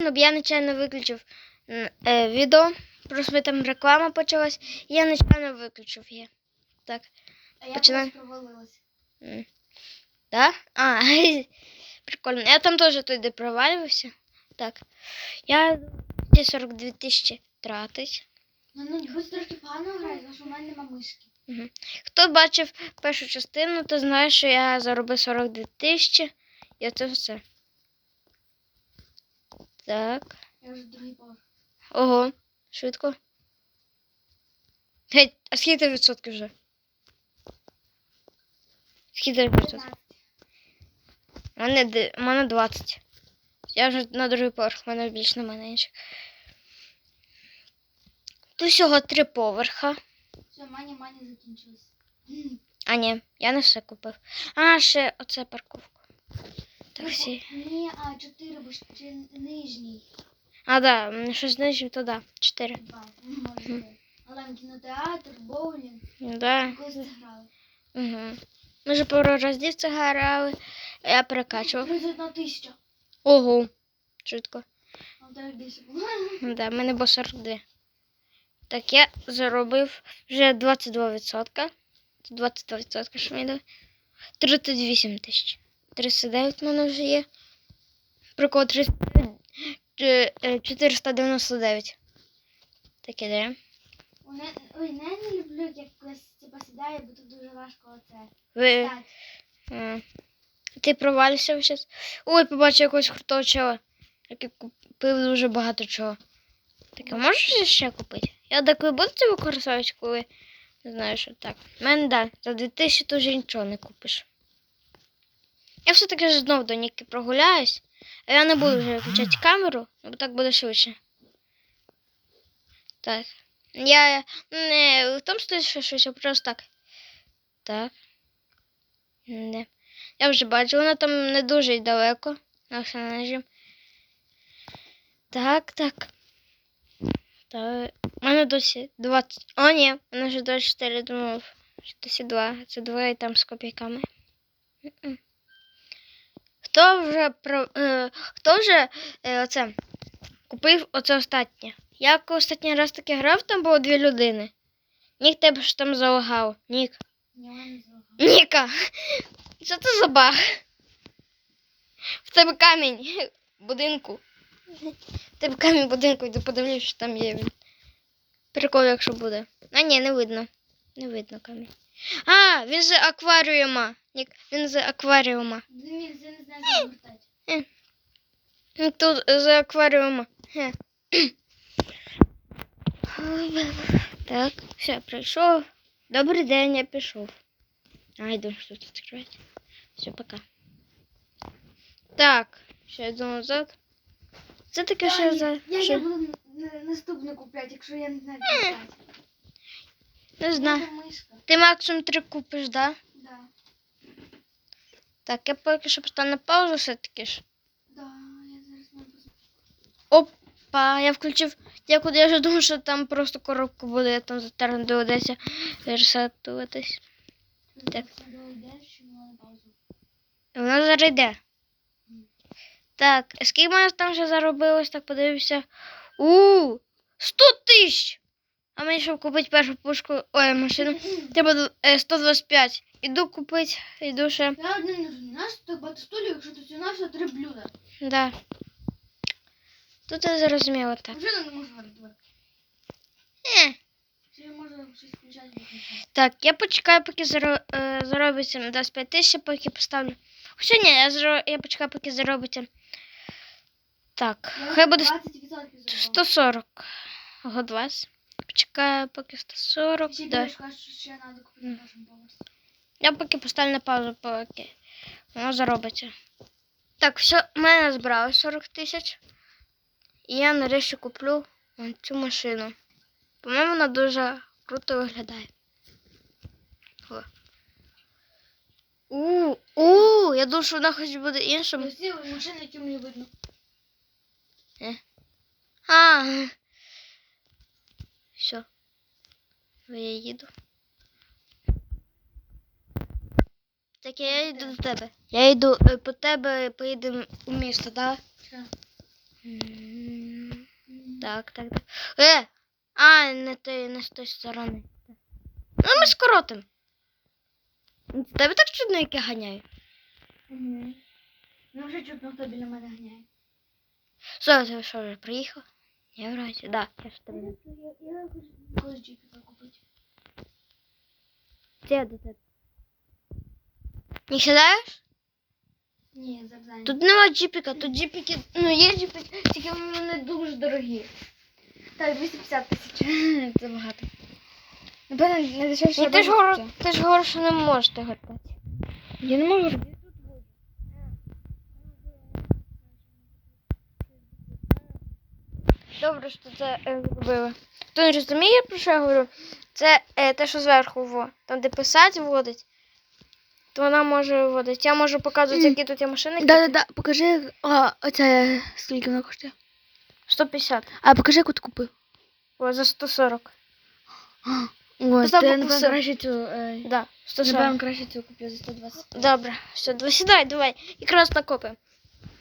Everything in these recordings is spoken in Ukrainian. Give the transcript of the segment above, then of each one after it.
Ну, Я нечайно виключив е, відео, просто там реклама почалась, і я нечайно виключив її. Так. А я Починай. просто провалилась. М. Да? А, прикольно. Я там теж туди провалювався. Так. Я ці 42 тисячі тратить. Ну, ну, будь трошки погано грати, тому що в мене нема мишки. Хто бачив першу частину, то знає, що я заробив 42 тисячі. І це все. Так. Я вже другий поверх. Ого, швидко. Геть, а скільки відсотків вже? Скільки відсотків? У мене, у мене 20. Я вже на другий поверх, у мене більш немає інших. Тут всього три поверха. Все, мані мані закінчилось. А ні, я не все купив. А, ще оце парковку. Так всі. Ні, а 4, бо ще нижній. А, да, м, щось знижив, то да. Чотири. Два. Ну, може. Але кінотеатр, боулінг. Да. Колись грали. Угу. Ми вже пару разів це грали, а я перекачував. 31 тисяча. Ого. Швидко. А в більше було. Да, в мене було 42. Так, я заробив вже 22%. Це 22%, що мені дали. 38 тисяч. 39 в мене вже є. Прикол 39, е, е, 499. Так іде. Ой, не, не люблю, як типа сідає, бо тут дуже важко оце. Ви. е, Ти провалився зараз? Ой, побачив якогось крутого чела, який купив дуже багато чого. Таке можеш ще купити? Я деколи буду це використовувати, коли не знаю, що так. У мене да, за 2000 ти вже нічого не купиш. Я все-таки ж знов до Ніки прогуляюсь, а я не буду вже включати камеру, бо так буде швидше. Так. Я не в тому стоїть, що швидше, просто так. Так. Не. Я вже бачу, вона там не дуже й далеко. Нажим. Так, так. Та, у мене досі 20. О, ні, мене вже 24 думав. Що досі 2. Це 2 і там з копійками. Хто вже про. Е, хто вже е, оце купив оце останнє? Я останній раз таки грав, там було дві людини. Нік тебе ж там залагав. Нік. Ні, в мене. Ніка, що це за баг? В тебе камінь будинку. В тебе камінь будинку, йду подивлюсь, що там є він. Прикол, якщо буде. А ні, не видно. Не видно камінь. А, він з акваріума. Він з акваріума. Він не знає, як вертати. Він Тут з акваріума. Так, все, прийшов. Добрий день, я пішов. А, йду що тут відкривати. Все, пока. Так, ще йду назад. Це таке ще за. Я, я буду наступне купляти, якщо я не знаю, вертати. Не знаю. Ти максимум три купиш, да? Да. Так, я поки що поставлю на паузу все-таки ж. Да, я зараз не. Опа, я включив. Я куди я вже думав, що там просто коробка буде, я там затерно доведеться. Так. Що на паузу. Вона зараз йде. Так, скільки мене там вже заробилось, так подивився. У 100 тисяч! А мені щоб купити першу пушку, ой, машину, треба е, 125. Іду купити, іду ще. Я один не знаєш, так багато столів, якщо ти ціна три блюда. Да. Тут я зрозуміла так. Вже не можу варити. Е. Чи я можу щось включати? Так, я почекаю, поки заро, е, заробиться на 25 тисяч, поки поставлю. Хоча ні, я, заро, я почекаю, поки заробиться. Так, Я хай буде 140. Ого, 20. Почекаю, поки 140. Ще Да. кажуть, ще треба купити на першому. Я поки поставлю на паузу, поки воно заробиться. Так, все, в мене збралось 40 тисяч. І я нарешті куплю вон цю машину. По-моєму, вона дуже круто виглядає. О. У, у, я думаю, що вона хоч буде іншим. Ці машини, мені видно. А. Все. Я їду. Так я йду до тебе. Я йду е, по тебе, поїдемо у місто, так? Що? Так, так, так. Е! А, не, ти, не з тої сторони. Ну, ми скоротим. Тебе так чудно, як я ганяю. Угу. Ну вже чутно, хто біля мене ганяє. Що, ти що вже приїхав? Я вроді, да, я ж тебе. Я, я хочу когось джипіка купити. Де до тебе? Не сідаєш? Ні, завдання. Тут нема джипіка, тут джипіки, ну є джипіки, тільки вони дуже дорогі. Так, 250 тисяч. Це багато. Напевно, не дешевше. Ти ж говориш, ти ж говориш, що не можеш ти гортати. Я не можу. Добре, що це е, зробили. Хто не розуміє, про що я говорю? Це е, те, що зверху, во, там, де писати вводить, то вона може вводити. Я можу показувати, які тут є машини. Да, да, да. Покажи, а, оце скільки вона коштує. 150. А, покажи, яку ти купив. О, за 140. О, Постав ти, напевно, краще цю, е, Да, 140. напевно, краще цю купив за 120. Добре, все, давай сідай, давай. Якраз накопимо.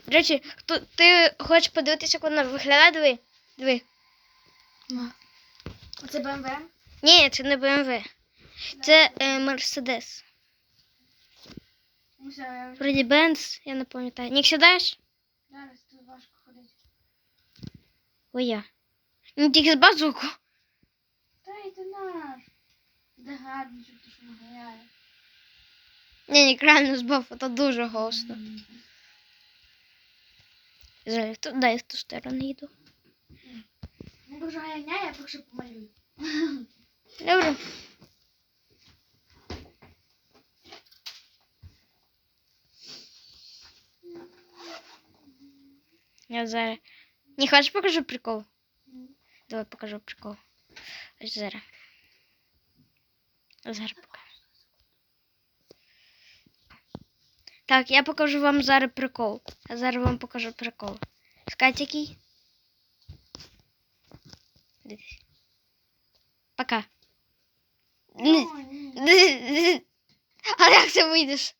До речі, хто, ти хочеш подивитися, як вона виглядає? Диви. Диви. Оце BMW? Ні, це не BMW. Це е, Mercedes. Ну Вроді Benz, я не пам'ятаю. Нік сідаєш? зараз тут важко ходити. Ой я. Ну тільки з базуку. Та й ти наш. Де гарно, щоб ти що нагаяє. Ні, ні, реально з бафу, то дуже голосно. Зараз тут, дай в ту сторону йду. Дуже ганяє, я поки помалюю. Добре. Я зараз. Не хочеш покажу прикол? Давай покажу прикол. Ось зараз. Покажу. Так, я покажу вам зараз прикол. Я зараз вам покажу прикол. Скать який? Дивись. Пока. Ні. А як це вийдеш?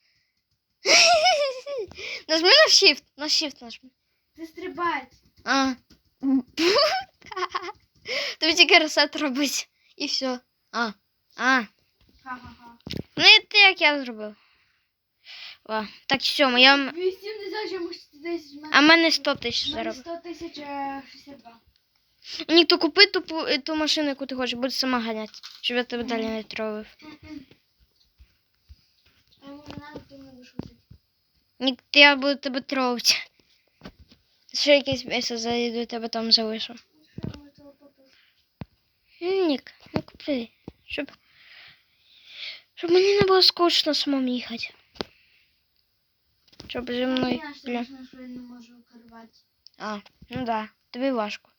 Нажми на shift. На shift нажми. Ти стрибать. А. Тобі тільки ресет робить. І все. А. А. Ха-ха-ха. Ну і ти як я зробив. О, так що, я... 270 чомусь 10 в мене. а в мене 100 тисяч заробив. 100 тисяч е, 62. Ні, то купи ту, ту машину, яку ти хочеш, будеш сама ганяти, щоб я тебе далі не тровив. А йому не надо, то не будеш возити. Ні, то я буду тебе тровити. Ще якесь місце зайду, тебе там залишу. Нік, ну купи. Щоб, щоб мені не було скучно самому їхати. Щоб зі мною. Я Бля. не можу керувати. А, ну да, тобі важко.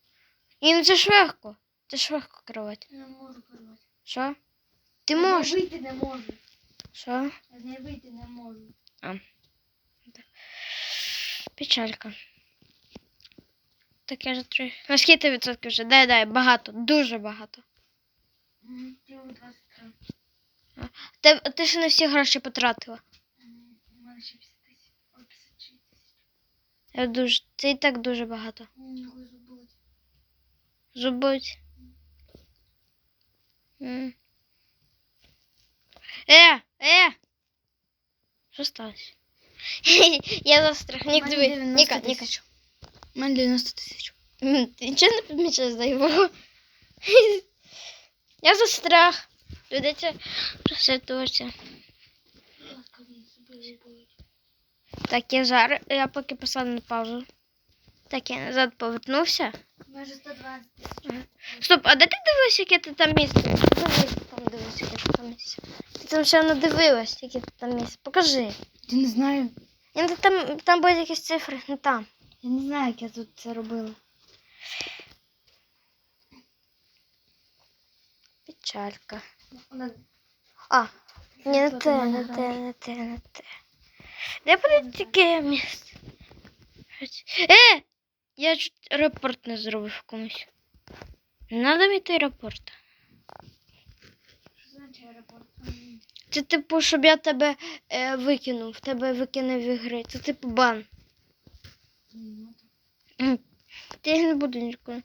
І ну це ж легко. Це ж легко керувати. Я не можу керувати. Що? Ти Я з неї вийти не можу. Що? Я з неї вийти не можу. Печалька. Так я ж трохи. На скільки відсотків вже? Дай, дай, багато, дуже багато. Мгм, Тіло 23. Ти, ти ще не всі гроші потратила. У мене ще 50 тисяч. 56 тисяч. Я дуже, це і так дуже багато. Ні, його забудь. Зубуть. М. Е, е! Що сталося? Я застряг. Нік, мене диви. 90 Ніка, тисяч. Ніка. У мене 90 тисяч. М, Ти нічого не помічаєш за його? Я застряг. Придеться проситуватися. Так, я зараз, я поки посаду на паузу. Так, я назад повернувся. Майже 120 тисяч. Стоп, а де ти дивишся, яке ти там місце? Покажи, яке там дивишся, яке ти там місце. Ти там ще не дивилась, яке ти там місце. Покажи. Я не знаю. Я не там, там будуть якісь цифри, не там. Я не знаю, як я тут це робила. Печалька. Вона А, ні, не Тут те, у мене не те, грає. не те, не те. Де буде таке місце? Е! Я чуть репорт не зробив комусь. Не треба мені той репорт. Що значить аеропорт? Це типу, щоб я тебе е, викинув, тебе викинув із гри. Це типу бан. Ти не буду ніколи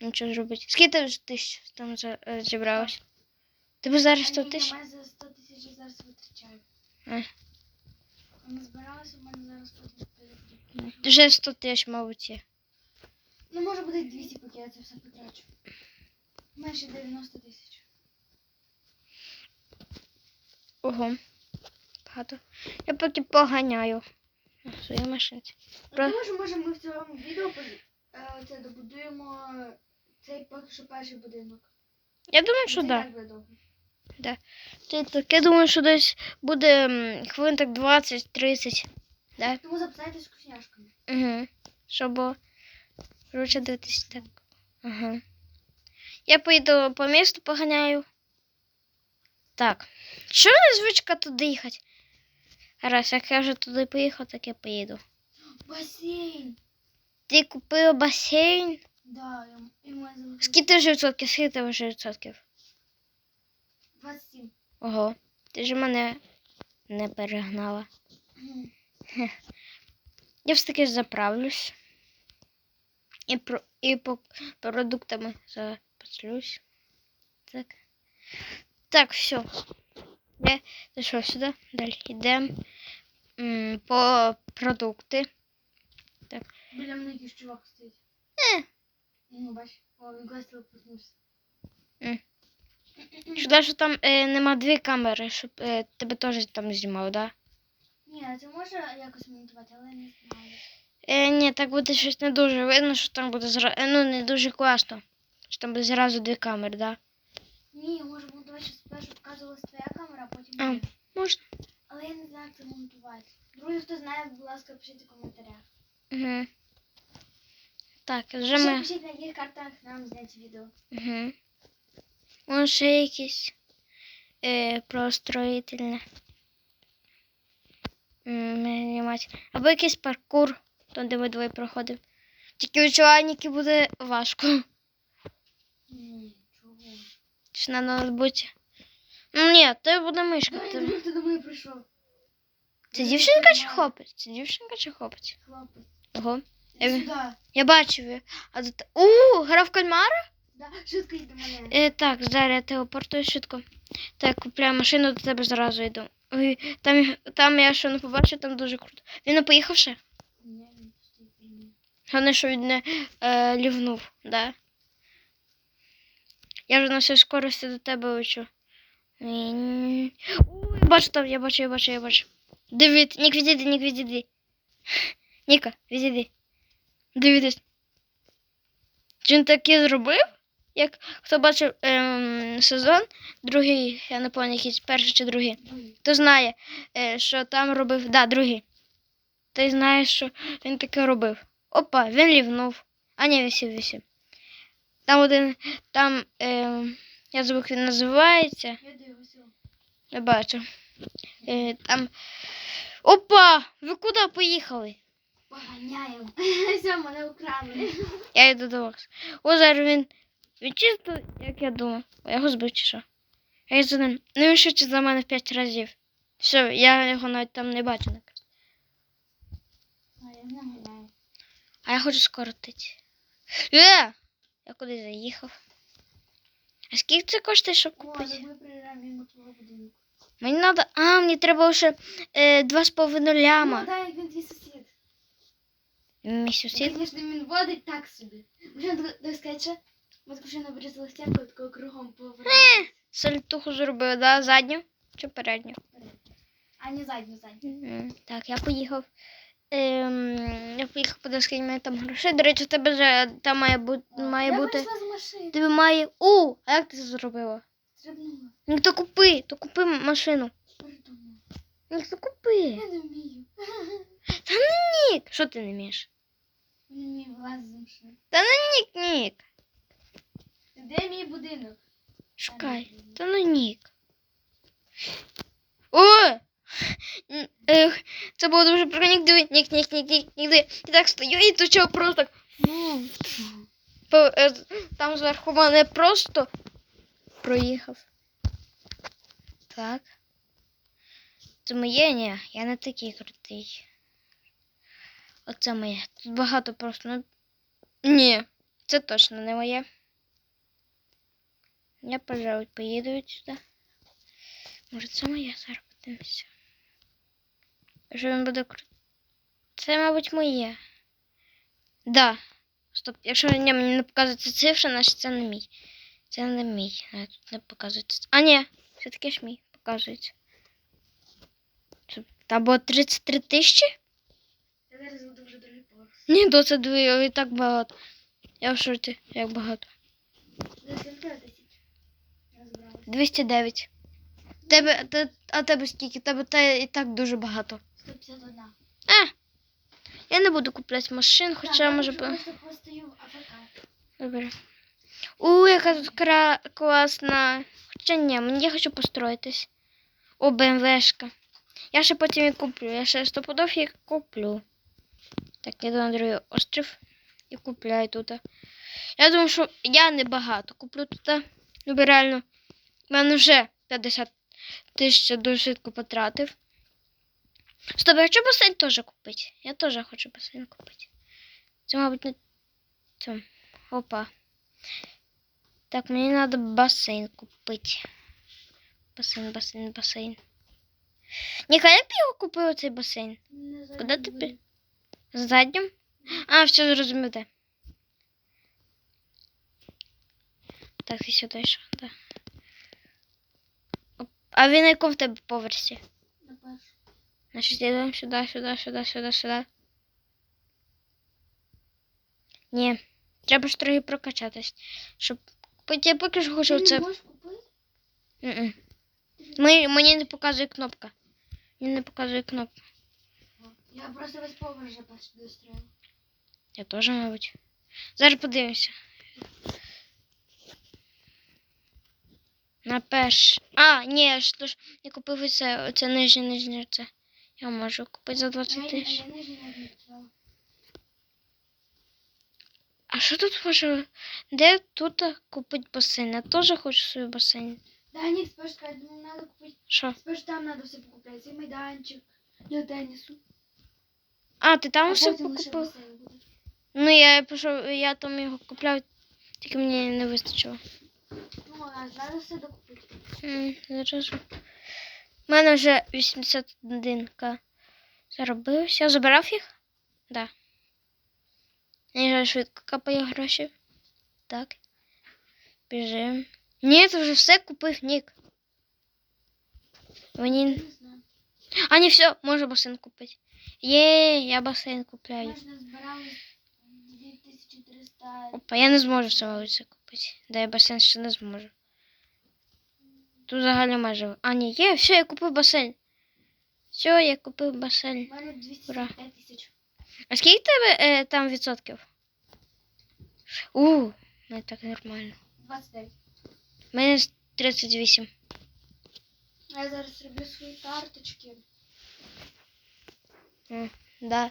нічого зробити. Скільки ти тисяч там за- е, зібралось? Тебе зараз 100 тисяч? Мене за 100 тисяч я зараз витрачаю. Е. Ми збиралися, у мене зараз. Вже 100 тисяч, мабуть, є. Ну, може буде 200, поки я це все потрачу. Менше 90 тисяч. Ого. Багато. Я поки поганяю на своїй машинці. Про- Про... Може, може, ми в цьому відео е, оце добудуємо цей поки що перший будинок. Я думаю, що Це так. буде довго. Ти так, я думаю, що десь буде хвилин так 20-30. Да? Тому записайтесь з вкусняшками. Угу. Щоб коротше дивитися так. Ага. Я поїду по місту поганяю. Так. Що не звичка туди їхати? Раз, як я вже туди поїхав, так я поїду. Басейн! Ти купив басейн? Да, я- і ми. Скільки вже відсотків? Скільки ти вже відсотків? 27. Ого. Ти ж мене не перегнала. Я все таки заправлюсь. І, про, і по продуктами запаслюсь. Так. Так, все. Я зайшов сюди. Далі йдемо по продукти. Біля мене якийсь чувак стоїть. Е. Ну, бач, о, він кудись телепортнувся. М. Шкода, що там е, нема дві камери, щоб е, тебе теж там знімав, да? Ні, а це може якось монтувати, але не знаю. Е, ні, так буде щось не дуже видно, що там буде зра... е, ну, не дуже класно. Що там буде зразу дві камери, да? Ні, може монтувати, що спершу показувалась твоя камера, а потім А. Можна. Але я не знаю, як це монтувати. Друзі, хто знає, будь ласка, пишіть у коментарях. Угу. Так, вже ми. пишіть, на яких картах нам зняти відео. Угу. Вон ще якісь е, простроїтельне. Або якийсь паркур, там, де ми двоє проходимо. Тільки у чоловіки буде важко. Ні, чого? Чи на ноутбуці. Ну ні, то буде мишка. Ти... до мене прийшов. Це дівчинка чи хлопець? Це дівчинка чи хлопець? Хлопець. Ого. Е. Я бачив її. А тут. У, гра в кальмара? Да, швидко йди до мене. Е, так, зараз я телепортую швидко. Так, купляю машину, до тебе зразу йду. Ой, там, там я ще не побачив, там дуже круто. Він не поїхав ще? Ні, він стоїть. Ні. Головне, що він не е, лівнув, да? Я вже на всій скорості до тебе лечу. Ой, бачу там, я бачу, я бачу, я бачу. Дивіться, Нік, відійди, Нік, відійди. Ніка, відійди. Дивіться. Чи він таке зробив? Як хто бачив ем, сезон, другий, я не пам'ятаю, якийсь перший чи другий. Хто знає, е, що там робив. Да, другий. Ти знаєш, що він таке робив. Опа, він лівнув. А ні, вісім, вісім. Там один, там, е, я забув, як він називається. Я сюди. Не бачу. Е, там. Опа! Ви куди поїхали? Поганяємо. Все, мене украли. Я йду до вас. О, зараз він. Він чисто, як я думав. Я його збив чи що. Я йду за ним. Ну він швидше за мене в 5 разів. Все, я його навіть там не бачу. А я ганяю. А я хочу скоротити. Е! Я кудись заїхав. А скільки це коштує, щоб купити? Мені треба. А, мені треба ще е, 2,5 ляма. Ну, да, як він твій сусід. Мій сусід. Звісно, він водить так собі. Можна так сказати, що ми ще набрізали стінку, такого кругом повернули. Сальтуху зробив, да? Задню чи передню? А не задню, задню. Так, я поїхав. Ем, я поїхав подивитися, мене там грошей. До речі, в тебе вже там має, бу... має я бути. з. Тобі має. У! А як ти це зробила? Стрибнула. Ну то купи, то купи машину. Ну то купи. Я не вмію. Нік, що ти не вмієш? Не вмію вилазити з машини. Нік, нік. Де мій будинок? Шукай. Та ну нік. О! Це було дуже прикольно. Нік, диви, нік, нік, нік, нік, нік, диви. Так стою і тут просто так. Е, там зверху мене просто проїхав. Так. Це моє? Ні, я не такий крутий. Оце моє. Тут багато просто. Ну... Ні. Це точно не моє. Я, пожалуй, поїду сюди. Може, це моє зараз подивимося. Що він буде кру... Це, мабуть, моє. Да. Стоп, якщо ні, мені не показується цифра, значить це не мій. Це не мій. А, тут не показується. А, ні, все-таки ж мій показується. Та було 33 тисячі? Я зараз буду вже другий поверх. Ні, до це і так багато. Я в шорті, як багато. Десь 7 тисяч. Розбралась. 209. Тебе, а тебе скільки? Тебе те і так дуже багато. 151. А! Я не буду купляти машин, хоча може б... би. Добре. У, яка тут кра... класна. Хоча ні, мені я хочу построїтись. О, БМВшка. Я ще потім і куплю. Я ще стопудов її куплю. Так, іду на другий острів і купляю тут. Я думаю, що я не багато куплю тут. Ну, реально, в мене вже 50 тисяч дуже швидко потратив. Стоп, я хочу басейн теж купити. Я теж хочу басейн купити. Це, мабуть, не цьому. Опа. Так, мені треба басейн купити. Басейн, басейн, басейн. Ніка, як б його купив цей басейн? Куди ти заднім? А, все зрозумів, де. Так, ти сюди йшов, да. А він на якому в тебе поверсі? Значить, йдемо сюди, сюди, сюди, сюди, сюди. Ні, треба ж трохи прокачатись, щоб. Я поки що хочу це. не. Мені, не показує кнопка. Мені не показує кнопка. Я просто весь поверх почти достроїла. Я теж, мабуть. Зараз подивимося. На перш. А, ні, я ж не купив оце, оце нижнє нижнє це. Я можу купити за 20 Я, я, тисяч. А що тут може? Де тут купити басейн? Я теж хочу свій басейн. Да, ні, спершу ну, надо купити. Що? Спершу там надо все покупляти. Цей майданчик для тенісу. А, ти там а все буде. Ну я пішов, я там його купляв, тільки мені не вистачило. Ну, а треба все докупити. М, Зараз. У мене вже 81к заробився. Я забирав їх? Да. Я вже швидко капаю гроші. Так. Біжим. Ні, ти вже все купив, Нік. Мені. Я не знаю. А, не все, можу басейн купити. Є, я басейн купляю. Ми ж назбирали 2300. Опа, я не зможу самому це купити. Да, я басейн ще не зможу. Тут взагалі майже. А, ні, є, все, я купив басейн. Все, я купив У басейн. мене 245 тисяч. А скільки тебе е, там відсотків? У, не так нормально. 29. У мене 38. Я зараз роблю свої карточки. Да.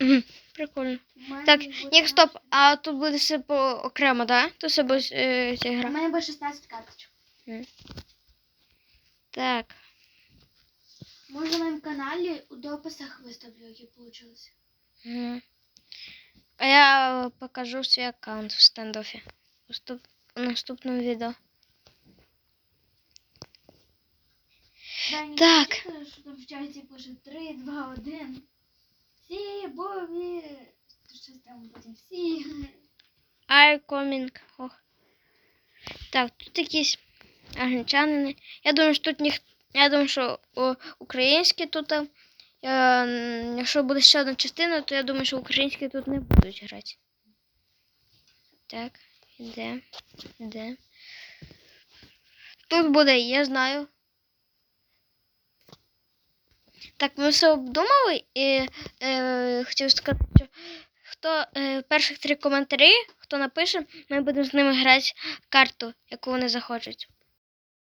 Прикольно. Так, Нік, стоп, а тут буде все по окремо, да? Тут все буде е, ця У гра. мене буде 16 карточок. Так. Може на моєму каналі у дописах виставлю, які вийшли. Мгм. А я покажу свій аккаунт в стендофі. У ступ- у наступному відео. Так. Що там в чаті пише 3, 2, 1. Всі бові. Щось там потім всі. I coming. Ох. Так, тут якісь англічанини. Я думаю, що тут ніх... Я думаю, що українські тут. е, якщо буде ще одна частина, то я думаю, що українські тут не будуть грати. Так, іде. Іде. Тут буде, я знаю. Так, ми все обдумали і е, хотів сказати, що хто е, перших три коментарі, хто напише, ми будемо з ними грати карту, яку вони захочуть.